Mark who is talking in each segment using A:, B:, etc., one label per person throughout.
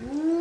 A: Ooh.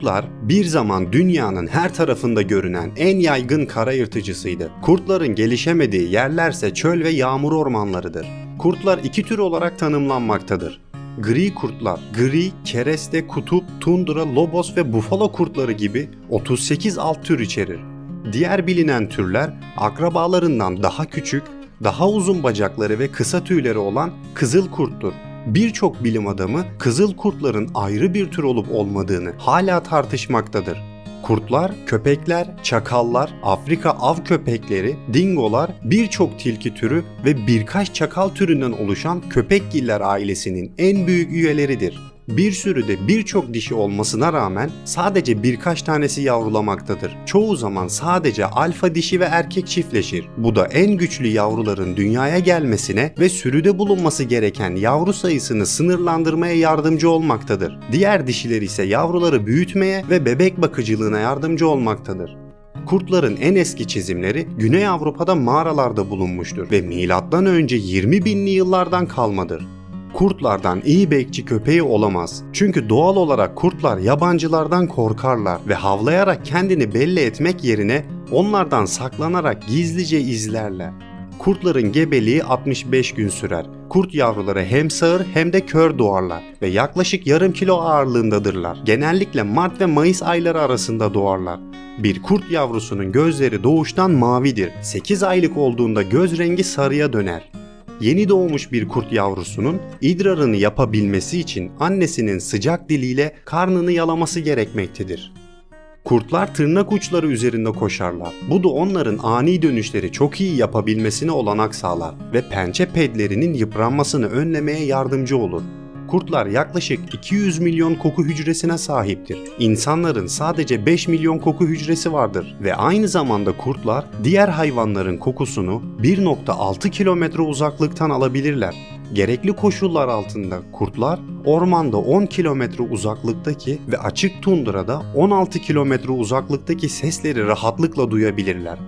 A: Kurtlar bir zaman dünyanın her tarafında görünen en yaygın kara yırtıcısıydı. Kurtların gelişemediği yerlerse çöl ve yağmur ormanlarıdır. Kurtlar iki tür olarak tanımlanmaktadır. Gri kurtlar, gri, kereste, kutup, tundra, lobos ve bufalo kurtları gibi 38 alt tür içerir. Diğer bilinen türler akrabalarından daha küçük, daha uzun bacakları ve kısa tüyleri olan kızıl kurttur. Birçok bilim adamı kızıl kurtların ayrı bir tür olup olmadığını hala tartışmaktadır. Kurtlar, köpekler, çakallar, Afrika av köpekleri, dingolar, birçok tilki türü ve birkaç çakal türünden oluşan köpekgiller ailesinin en büyük üyeleridir. Bir sürüde birçok dişi olmasına rağmen sadece birkaç tanesi yavrulamaktadır. Çoğu zaman sadece alfa dişi ve erkek çiftleşir. Bu da en güçlü yavruların dünyaya gelmesine ve sürüde bulunması gereken yavru sayısını sınırlandırmaya yardımcı olmaktadır. Diğer dişiler ise yavruları büyütmeye ve bebek bakıcılığına yardımcı olmaktadır. Kurtların en eski çizimleri Güney Avrupa'da mağaralarda bulunmuştur ve milattan önce 20 binli yıllardan kalmadır. Kurtlardan iyi bekçi köpeği olamaz. Çünkü doğal olarak kurtlar yabancılardan korkarlar ve havlayarak kendini belli etmek yerine onlardan saklanarak gizlice izlerler. Kurtların gebeliği 65 gün sürer. Kurt yavruları hem sağır hem de kör doğarlar ve yaklaşık yarım kilo ağırlığındadırlar. Genellikle Mart ve Mayıs ayları arasında doğarlar. Bir kurt yavrusunun gözleri doğuştan mavidir. 8 aylık olduğunda göz rengi sarıya döner. Yeni doğmuş bir kurt yavrusunun idrarını yapabilmesi için annesinin sıcak diliyle karnını yalaması gerekmektedir. Kurtlar tırnak uçları üzerinde koşarlar. Bu da onların ani dönüşleri çok iyi yapabilmesine olanak sağlar ve pençe pedlerinin yıpranmasını önlemeye yardımcı olur. Kurtlar yaklaşık 200 milyon koku hücresine sahiptir. İnsanların sadece 5 milyon koku hücresi vardır ve aynı zamanda kurtlar diğer hayvanların kokusunu 1.6 kilometre uzaklıktan alabilirler. Gerekli koşullar altında kurtlar ormanda 10 kilometre uzaklıktaki ve açık tundrada 16 kilometre uzaklıktaki sesleri rahatlıkla duyabilirler.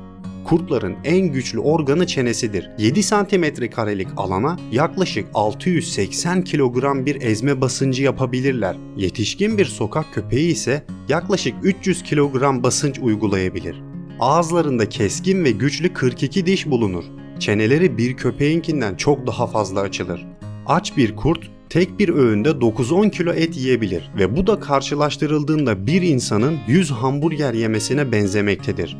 A: Kurtların en güçlü organı çenesidir. 7 santimetre karelik alana yaklaşık 680 kilogram bir ezme basıncı yapabilirler. Yetişkin bir sokak köpeği ise yaklaşık 300 kilogram basınç uygulayabilir. Ağızlarında keskin ve güçlü 42 diş bulunur. Çeneleri bir köpeğinkinden çok daha fazla açılır. Aç bir kurt tek bir öğünde 9-10 kilo et yiyebilir ve bu da karşılaştırıldığında bir insanın 100 hamburger yemesine benzemektedir.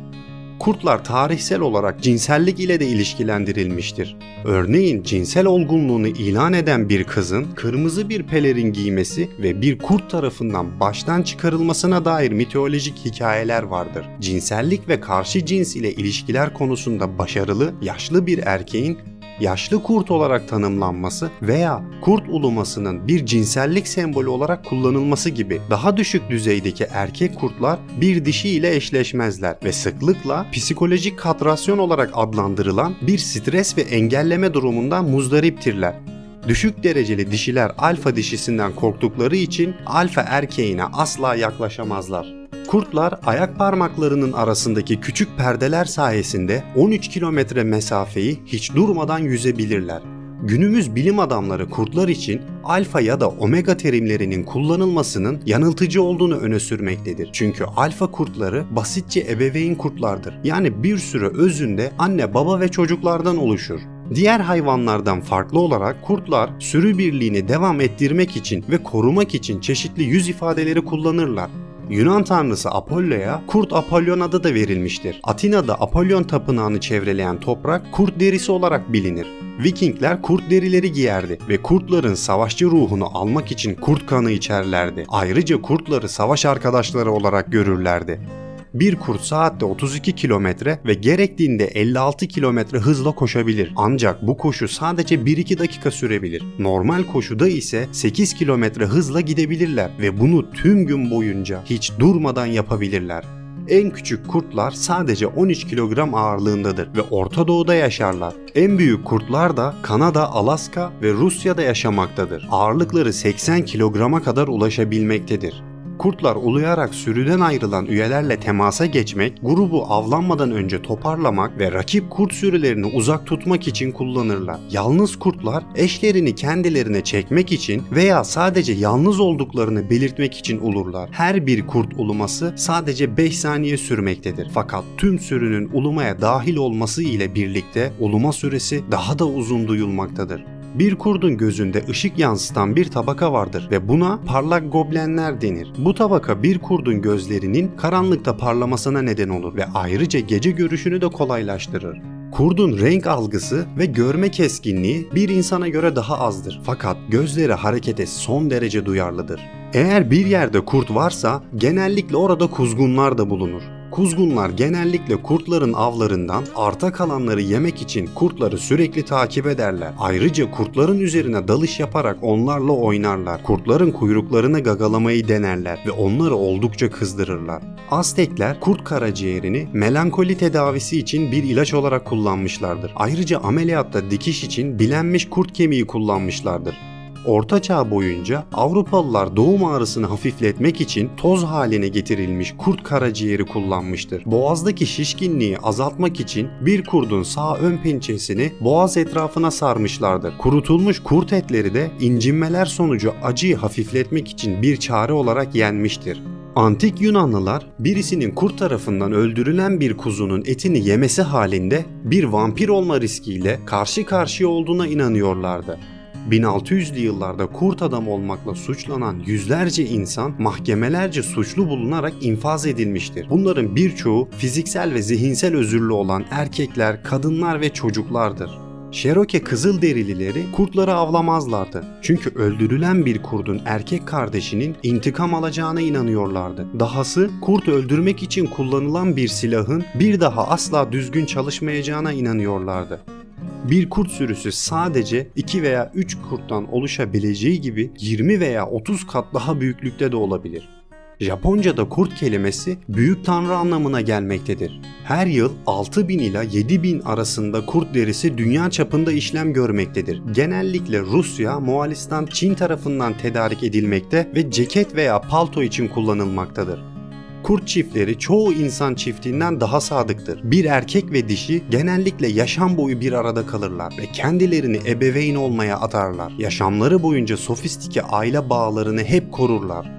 A: Kurtlar tarihsel olarak cinsellik ile de ilişkilendirilmiştir. Örneğin cinsel olgunluğunu ilan eden bir kızın kırmızı bir pelerin giymesi ve bir kurt tarafından baştan çıkarılmasına dair mitolojik hikayeler vardır. Cinsellik ve karşı cins ile ilişkiler konusunda başarılı, yaşlı bir erkeğin yaşlı kurt olarak tanımlanması veya kurt ulumasının bir cinsellik sembolü olarak kullanılması gibi daha düşük düzeydeki erkek kurtlar bir dişi ile eşleşmezler ve sıklıkla psikolojik katrasyon olarak adlandırılan bir stres ve engelleme durumundan muzdariptirler. Düşük dereceli dişiler alfa dişisinden korktukları için alfa erkeğine asla yaklaşamazlar. Kurtlar ayak parmaklarının arasındaki küçük perdeler sayesinde 13 kilometre mesafeyi hiç durmadan yüzebilirler. Günümüz bilim adamları kurtlar için alfa ya da omega terimlerinin kullanılmasının yanıltıcı olduğunu öne sürmektedir. Çünkü alfa kurtları basitçe ebeveyn kurtlardır. Yani bir sürü özünde anne, baba ve çocuklardan oluşur. Diğer hayvanlardan farklı olarak kurtlar sürü birliğini devam ettirmek için ve korumak için çeşitli yüz ifadeleri kullanırlar. Yunan tanrısı Apollo'ya Kurt Apollon adı da verilmiştir. Atina'da Apollon tapınağını çevreleyen toprak kurt derisi olarak bilinir. Vikingler kurt derileri giyerdi ve kurtların savaşçı ruhunu almak için kurt kanı içerlerdi. Ayrıca kurtları savaş arkadaşları olarak görürlerdi. Bir kurt saatte 32 kilometre ve gerektiğinde 56 kilometre hızla koşabilir. Ancak bu koşu sadece 1-2 dakika sürebilir. Normal koşuda ise 8 kilometre hızla gidebilirler ve bunu tüm gün boyunca hiç durmadan yapabilirler. En küçük kurtlar sadece 13 kilogram ağırlığındadır ve Orta Doğu'da yaşarlar. En büyük kurtlar da Kanada, Alaska ve Rusya'da yaşamaktadır. Ağırlıkları 80 kilograma kadar ulaşabilmektedir. Kurtlar uluyarak sürüden ayrılan üyelerle temasa geçmek, grubu avlanmadan önce toparlamak ve rakip kurt sürülerini uzak tutmak için kullanırlar. Yalnız kurtlar eşlerini kendilerine çekmek için veya sadece yalnız olduklarını belirtmek için ulurlar. Her bir kurt uluması sadece 5 saniye sürmektedir. Fakat tüm sürünün ulumaya dahil olması ile birlikte uluma süresi daha da uzun duyulmaktadır. Bir kurdun gözünde ışık yansıtan bir tabaka vardır ve buna parlak goblenler denir. Bu tabaka bir kurdun gözlerinin karanlıkta parlamasına neden olur ve ayrıca gece görüşünü de kolaylaştırır. Kurdun renk algısı ve görme keskinliği bir insana göre daha azdır. Fakat gözleri harekete son derece duyarlıdır. Eğer bir yerde kurt varsa genellikle orada kuzgunlar da bulunur. Kuzgunlar genellikle kurtların avlarından arta kalanları yemek için kurtları sürekli takip ederler. Ayrıca kurtların üzerine dalış yaparak onlarla oynarlar. Kurtların kuyruklarını gagalamayı denerler ve onları oldukça kızdırırlar. Aztekler kurt karaciğerini melankoli tedavisi için bir ilaç olarak kullanmışlardır. Ayrıca ameliyatta dikiş için bilenmiş kurt kemiği kullanmışlardır. Orta Çağ boyunca Avrupalılar doğum ağrısını hafifletmek için toz haline getirilmiş kurt karaciğeri kullanmıştır. Boğazdaki şişkinliği azaltmak için bir kurdun sağ ön pençesini boğaz etrafına sarmışlardır. Kurutulmuş kurt etleri de incinmeler sonucu acıyı hafifletmek için bir çare olarak yenmiştir. Antik Yunanlılar birisinin kurt tarafından öldürülen bir kuzunun etini yemesi halinde bir vampir olma riskiyle karşı karşıya olduğuna inanıyorlardı. 1600'lü yıllarda kurt adam olmakla suçlanan yüzlerce insan mahkemelerce suçlu bulunarak infaz edilmiştir. Bunların birçoğu fiziksel ve zihinsel özürlü olan erkekler, kadınlar ve çocuklardır. Cherokee Kızılderilileri kurtları avlamazlardı. Çünkü öldürülen bir kurdun erkek kardeşinin intikam alacağına inanıyorlardı. Dahası kurt öldürmek için kullanılan bir silahın bir daha asla düzgün çalışmayacağına inanıyorlardı. Bir kurt sürüsü sadece 2 veya 3 kurttan oluşabileceği gibi 20 veya 30 kat daha büyüklükte de olabilir. Japonca'da kurt kelimesi büyük tanrı anlamına gelmektedir. Her yıl 6000 ila 7000 arasında kurt derisi dünya çapında işlem görmektedir. Genellikle Rusya, Moğolistan, Çin tarafından tedarik edilmekte ve ceket veya palto için kullanılmaktadır. Kurt çiftleri çoğu insan çiftinden daha sadıktır. Bir erkek ve dişi genellikle yaşam boyu bir arada kalırlar ve kendilerini ebeveyn olmaya atarlar. Yaşamları boyunca sofistike aile bağlarını hep korurlar.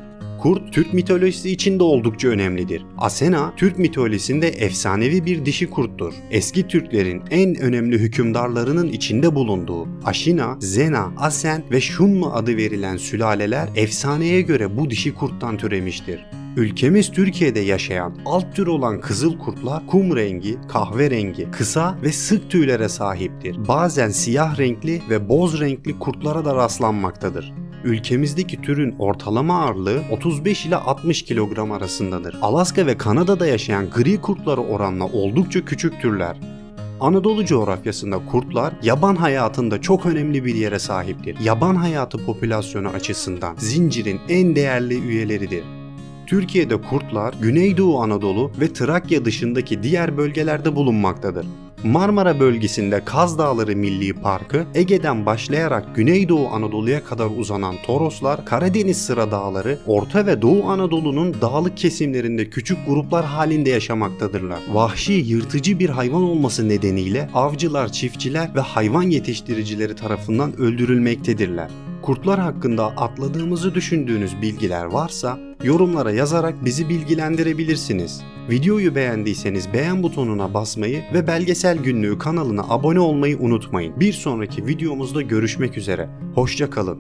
A: Kurt Türk mitolojisi için de oldukça önemlidir. Asena Türk mitolojisinde efsanevi bir dişi kurttur. Eski Türklerin en önemli hükümdarlarının içinde bulunduğu Aşina, Zena, Asen ve Şunmu adı verilen sülaleler efsaneye göre bu dişi kurttan türemiştir. Ülkemiz Türkiye'de yaşayan alt tür olan kızıl kurtlar kum rengi, kahverengi, kısa ve sık tüylere sahiptir. Bazen siyah renkli ve boz renkli kurtlara da rastlanmaktadır. Ülkemizdeki türün ortalama ağırlığı 35 ile 60 kilogram arasındadır. Alaska ve Kanada'da yaşayan gri kurtlara oranla oldukça küçük türler. Anadolu coğrafyasında kurtlar yaban hayatında çok önemli bir yere sahiptir. Yaban hayatı popülasyonu açısından zincirin en değerli üyeleridir. Türkiye'de kurtlar Güneydoğu Anadolu ve Trakya dışındaki diğer bölgelerde bulunmaktadır. Marmara bölgesinde Kaz Dağları Milli Parkı, Ege'den başlayarak Güneydoğu Anadolu'ya kadar uzanan Toroslar, Karadeniz sıra dağları, Orta ve Doğu Anadolu'nun dağlık kesimlerinde küçük gruplar halinde yaşamaktadırlar. Vahşi, yırtıcı bir hayvan olması nedeniyle avcılar, çiftçiler ve hayvan yetiştiricileri tarafından öldürülmektedirler. Kurtlar hakkında atladığımızı düşündüğünüz bilgiler varsa yorumlara yazarak bizi bilgilendirebilirsiniz. Videoyu beğendiyseniz beğen butonuna basmayı ve Belgesel Günlüğü kanalına abone olmayı unutmayın. Bir sonraki videomuzda görüşmek üzere. Hoşça kalın.